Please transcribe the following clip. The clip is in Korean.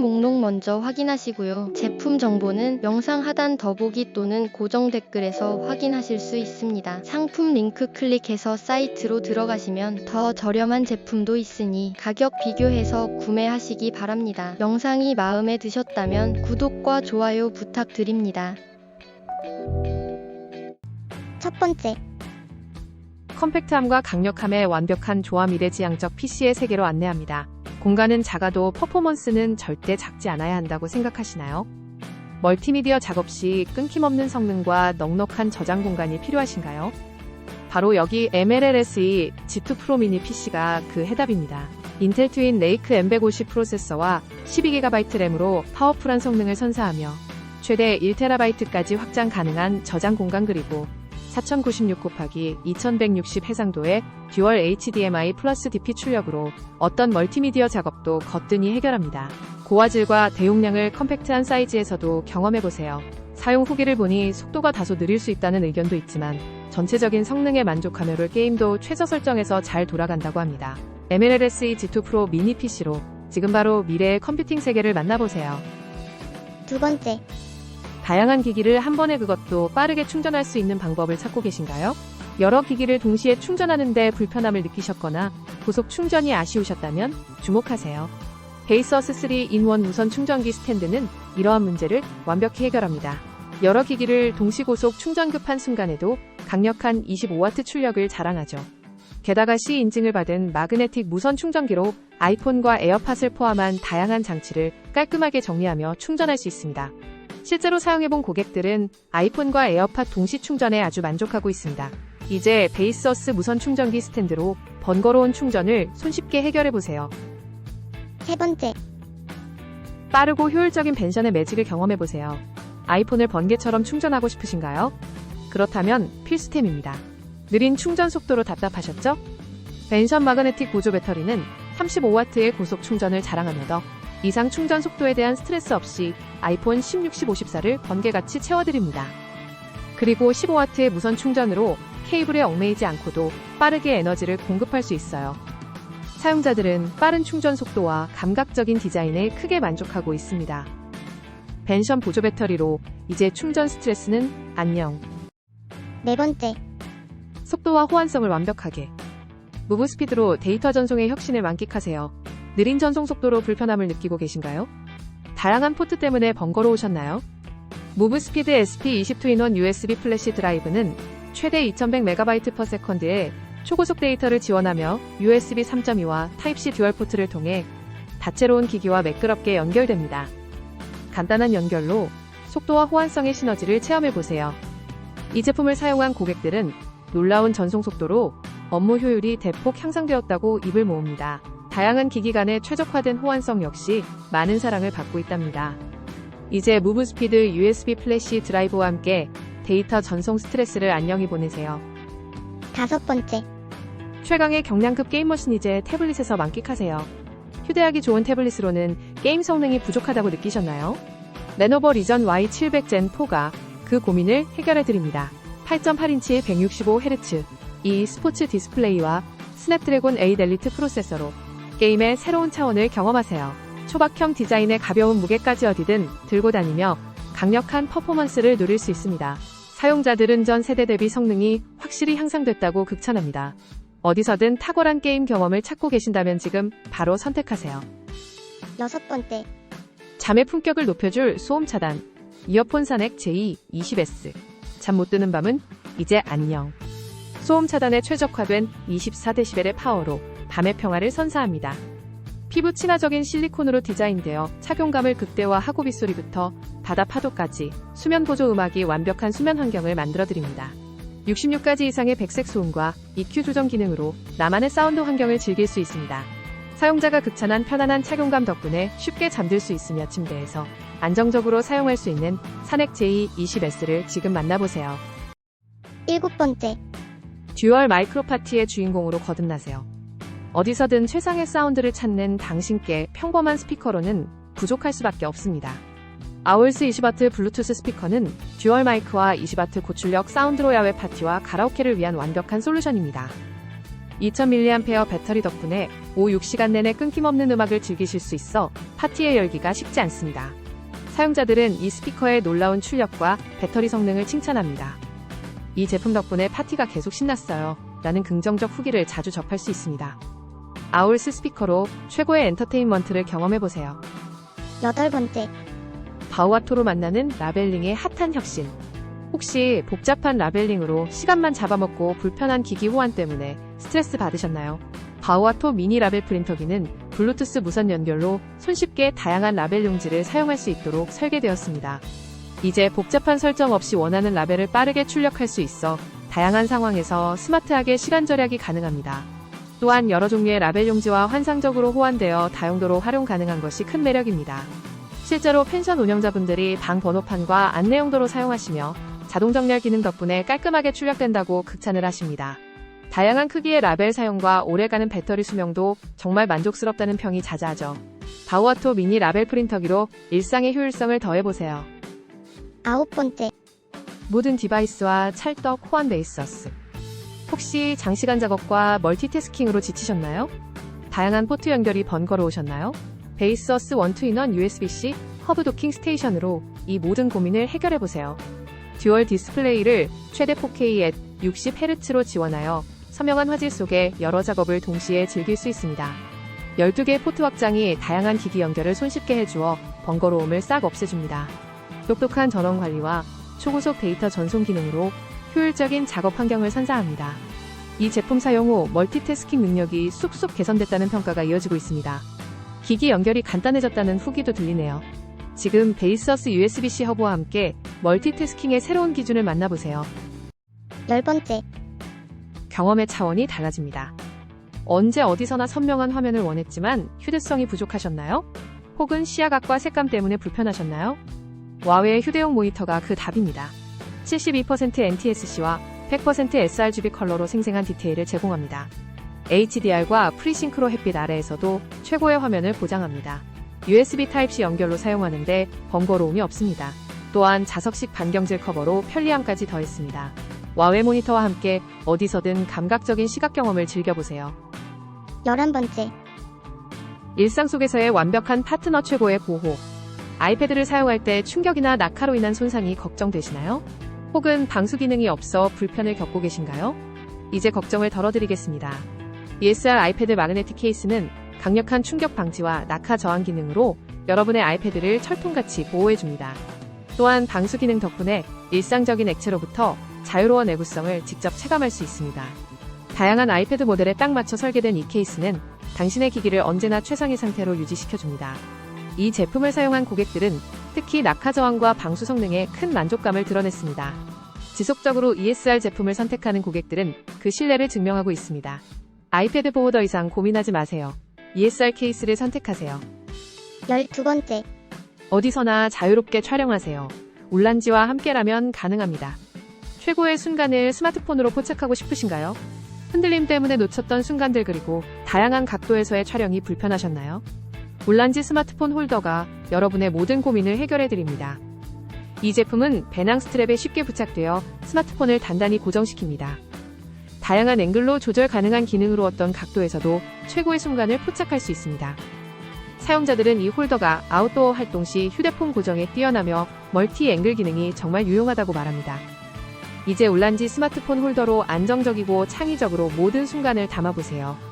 목록 먼저 확인하시고요. 제품 정보는 영상 하단 더보기 또는 고정 댓글에서 확인하실 수 있습니다. 상품 링크 클릭해서 사이트로 들어가시면 더 저렴한 제품도 있으니 가격 비교해서 구매하시기 바랍니다. 영상이 마음에 드셨다면 구독과 좋아요 부탁드립니다. 첫 번째, 컴팩트함과 강력함의 완벽한 조화미래지향적 PC의 세계로 안내합니다. 공간은 작아도 퍼포먼스는 절대 작지 않아야 한다고 생각하시나요? 멀티미디어 작업 시 끊김없는 성능과 넉넉한 저장 공간이 필요하신가요? 바로 여기 MLLSE G2 프로 미니 PC가 그 해답입니다. 인텔 트윈 레이크 M150 프로세서와 12GB 램으로 파워풀한 성능을 선사하며 최대 1TB까지 확장 가능한 저장 공간 그리고 4096 곱하기 2160 해상도의 듀얼 HDMI 플러스 DP 출력으로 어떤 멀티미디어 작업도 거뜬히 해결합니다. 고화질과 대용량을 컴팩트한 사이즈에서도 경험해보세요. 사용 후기를 보니 속도가 다소 느릴 수 있다는 의견도 있지만 전체적인 성능에 만족하며 게임도 최저 설정에서 잘 돌아간다고 합니다. MLLSE G2 프로 미니 PC로 지금 바로 미래의 컴퓨팅 세계를 만나보세요. 두 번째, 다양한 기기를 한 번에 그것도 빠르게 충전할 수 있는 방법을 찾고 계신가요? 여러 기기를 동시에 충전하는데 불편함을 느끼셨거나 고속 충전이 아쉬우셨다면 주목하세요. 베이서스 3 인원 무선 충전기 스탠드는 이러한 문제를 완벽히 해결합니다. 여러 기기를 동시 고속 충전 급한 순간에도 강력한 25W 출력을 자랑하죠. 게다가 C 인증을 받은 마그네틱 무선 충전기로 아이폰과 에어팟을 포함한 다양한 장치를 깔끔하게 정리하며 충전할 수 있습니다. 실제로 사용해본 고객들은 아이폰과 에어팟 동시 충전에 아주 만족하고 있습니다. 이제 베이서스 무선 충전기 스탠드로 번거로운 충전을 손쉽게 해결해보세요. 세 번째, 빠르고 효율적인 벤션의 매직을 경험해보세요. 아이폰을 번개처럼 충전하고 싶으신가요? 그렇다면 필수템입니다. 느린 충전 속도로 답답하셨죠? 벤션 마그네틱 보조 배터리는 35W의 고속 충전을 자랑하며 더 이상 충전 속도에 대한 스트레스 없이 아이폰 16, 15, 14를 번개같이 채워드립니다. 그리고 15W의 무선 충전으로 케이블에 얽매이지 않고도 빠르게 에너지를 공급할 수 있어요. 사용자들은 빠른 충전 속도와 감각적인 디자인에 크게 만족하고 있습니다. 벤션 보조 배터리로 이제 충전 스트레스는 안녕. 네 번째, 속도와 호환성을 완벽하게. 무브 스피드로 데이터 전송의 혁신을 만끽하세요. 느린 전송 속도로 불편함을 느끼고 계신가요? 다양한 포트 때문에 번거로우셨나요? 무브 스피드 SP20 2인원 USB 플래시 드라이브는 최대 2100MB/s의 초고속 데이터를 지원하며 USB 3.2와 타입C 듀얼 포트를 통해 다채로운 기기와 매끄럽게 연결됩니다. 간단한 연결로 속도와 호환성의 시너지를 체험해보세요. 이 제품을 사용한 고객들은 놀라운 전송 속도로 업무 효율이 대폭 향상되었다고 입을 모읍니다. 다양한 기기 간의 최적화된 호환성 역시 많은 사랑을 받고 있답니다. 이제 무브 스피드 USB 플래시 드라이브와 함께 데이터 전송 스트레스를 안녕히 보내세요. 다섯 번째, 최강의 경량급 게임머신 이제 태블릿에서 만끽하세요. 휴대하기 좋은 태블릿으로는 게임 성능이 부족하다고 느끼셨나요? 레노버 리전 Y700 Gen4가 그 고민을 해결해드립니다. 8.8인치 165Hz 이 스포츠 디스플레이와 스냅드래곤 8 엘리트 프로세서로 게임의 새로운 차원을 경험하세요. 초박형 디자인의 가벼운 무게까지 어디든 들고 다니며 강력한 퍼포먼스를 누릴 수 있습니다. 사용자들은 전 세대 대비 성능이 확실히 향상됐다고 극찬합니다. 어디서든 탁월한 게임 경험을 찾고 계신다면 지금 바로 선택하세요. 여섯 번째, 잠의 품격을 높여줄 소음 차단. 이어폰 산액 J20S. 잠 못 드는 밤은 이제 안녕. 소음 차단에 최적화된 24dB의 파워로 밤의 평화를 선사합니다. 피부 친화적인 실리콘으로 디자인되어 착용감을 극대화하고 빗소리부터 바다 파도까지 수면 보조 음악이 완벽한 수면 환경을 만들어드립니다. 66가지 이상의 백색 소음과 EQ 조정 기능으로 나만의 사운드 환경을 즐길 수 있습니다. 사용자가 극찬한 편안한 착용감 덕분에 쉽게 잠들 수 있으며 침대에서 안정적으로 사용할 수 있는 산액 J20S를 지금 만나보세요. 일곱 번째, 듀얼 마이크로 파티의 주인공으로 거듭나세요. 어디서든 최상의 사운드를 찾는 당신께 평범한 스피커로는 부족할 수밖에 없습니다. 아울스 20W 블루투스 스피커는 듀얼 마이크와 20W 고출력 사운드로 야외 파티와 가라오케를 위한 완벽한 솔루션입니다. 2000mAh 배터리 덕분에 5, 6시간 내내 끊김없는 음악을 즐기실 수 있어 파티에 열기가 쉽지 않습니다. 사용자들은 이 스피커의 놀라운 출력과 배터리 성능을 칭찬합니다. 이 제품 덕분에 파티가 계속 신났어요. 라는 긍정적 후기를 자주 접할 수 있습니다. 아울스 스피커로 최고의 엔터테인먼트를 경험해보세요. 여덟 번째, 바우아토로 만나는 라벨링의 핫한 혁신. 혹시 복잡한 라벨링으로 시간만 잡아먹고 불편한 기기 호환 때문에 스트레스 받으셨나요? 바우아토 미니 라벨 프린터기는 블루투스 무선 연결로 손쉽게 다양한 라벨 용지를 사용할 수 있도록 설계되었습니다. 이제 복잡한 설정 없이 원하는 라벨을 빠르게 출력할 수 있어 다양한 상황에서 스마트하게 시간 절약이 가능합니다. 또한 여러 종류의 라벨 용지와 환상적으로 호환되어 다용도로 활용 가능한 것이 큰 매력입니다. 실제로 펜션 운영자분들이 방 번호판과 안내 용도로 사용하시며 자동 정렬 기능 덕분에 깔끔하게 출력된다고 극찬을 하십니다. 다양한 크기의 라벨 사용과 오래가는 배터리 수명도 정말 만족스럽다는 평이 자자하죠. 바우아토 미니 라벨 프린터기로 일상의 효율성을 더해보세요. 아홉 번째, 모든 디바이스와 찰떡 호환돼 있었음. 혹시 장시간 작업과 멀티태스킹으로 지치셨나요? 다양한 포트 연결이 번거로우셨나요? 베이스어스 원투인원 USB-C 허브 도킹 스테이션으로 이 모든 고민을 해결해보세요. 듀얼 디스플레이를 최대 4K at 60Hz로 지원하여 선명한 화질 속에 여러 작업을 동시에 즐길 수 있습니다. 12개의 포트 확장이 다양한 기기 연결을 손쉽게 해주어 번거로움을 싹 없애줍니다. 똑똑한 전원 관리와 초고속 데이터 전송 기능으로 효율적인 작업 환경을 선사합니다. 이 제품 사용 후 멀티태스킹 능력이 쑥쑥 개선됐다는 평가가 이어지고 있습니다. 기기 연결이 간단해졌다는 후기도 들리네요. 지금 베이스어스 USB-C 허브와 함께 멀티태스킹의 새로운 기준을 만나보세요. 열 번째, 경험의 차원이 달라집니다. 언제 어디서나 선명한 화면을 원했지만 휴대성이 부족하셨나요? 혹은 시야각과 색감 때문에 불편하셨나요? 와웨의 휴대용 모니터가 그 답입니다. 72% NTSC와 100% sRGB 컬러로 생생한 디테일을 제공합니다. HDR과 프리싱크로 햇빛 아래에서도 최고의 화면을 보장합니다. USB Type-C 연결로 사용하는데 번거로움이 없습니다. 또한 자석식 반경질 커버로 편리함까지 더했습니다. 와웨 모니터와 함께 어디서든 감각적인 시각 경험을 즐겨보세요. 열한 번째, 일상 속에서의 완벽한 파트너 최고의 보호. 아이패드를 사용할 때 충격이나 낙하로 인한 손상이 걱정되시나요? 혹은 방수 기능이 없어 불편을 겪고 계신가요? 이제 걱정을 덜어드리겠습니다. ESR 아이패드 마그네틱 케이스는 강력한 충격 방지와 낙하 저항 기능으로 여러분의 아이패드를 철통같이 보호해줍니다. 또한 방수 기능 덕분에 일상적인 액체로부터 자유로운 내구성을 직접 체감할 수 있습니다. 다양한 아이패드 모델에 딱 맞춰 설계된 이 케이스는 당신의 기기를 언제나 최상의 상태로 유지시켜줍니다. 이 제품을 사용한 고객들은 특히 낙하 저항과 방수 성능에 큰 만족감을 드러냈습니다. 지속적으로 ESR 제품을 선택하는 고객들은 그 신뢰를 증명하고 있습니다. 아이패드 보호 더 이상 고민하지 마세요. ESR 케이스를 선택하세요. 열두 번째, 어디서나 자유롭게 촬영하세요. 울란지와 함께라면 가능합니다. 최고의 순간을 스마트폰으로 포착하고 싶으신가요? 흔들림 때문에 놓쳤던 순간들 그리고 다양한 각도에서의 촬영이 불편하셨나요? 울란지 스마트폰 홀더가 여러분의 모든 고민을 해결해 드립니다. 이 제품은 배낭 스트랩에 쉽게 부착되어 스마트폰을 단단히 고정시킵니다. 다양한 앵글로 조절 가능한 기능으로 어떤 각도에서도 최고의 순간을 포착할 수 있습니다. 사용자들은 이 홀더가 아웃도어 활동 시 휴대폰 고정에 뛰어나며 멀티 앵글 기능이 정말 유용하다고 말합니다. 이제 울란지 스마트폰 홀더로 안정적이고 창의적으로 모든 순간을 담아보세요.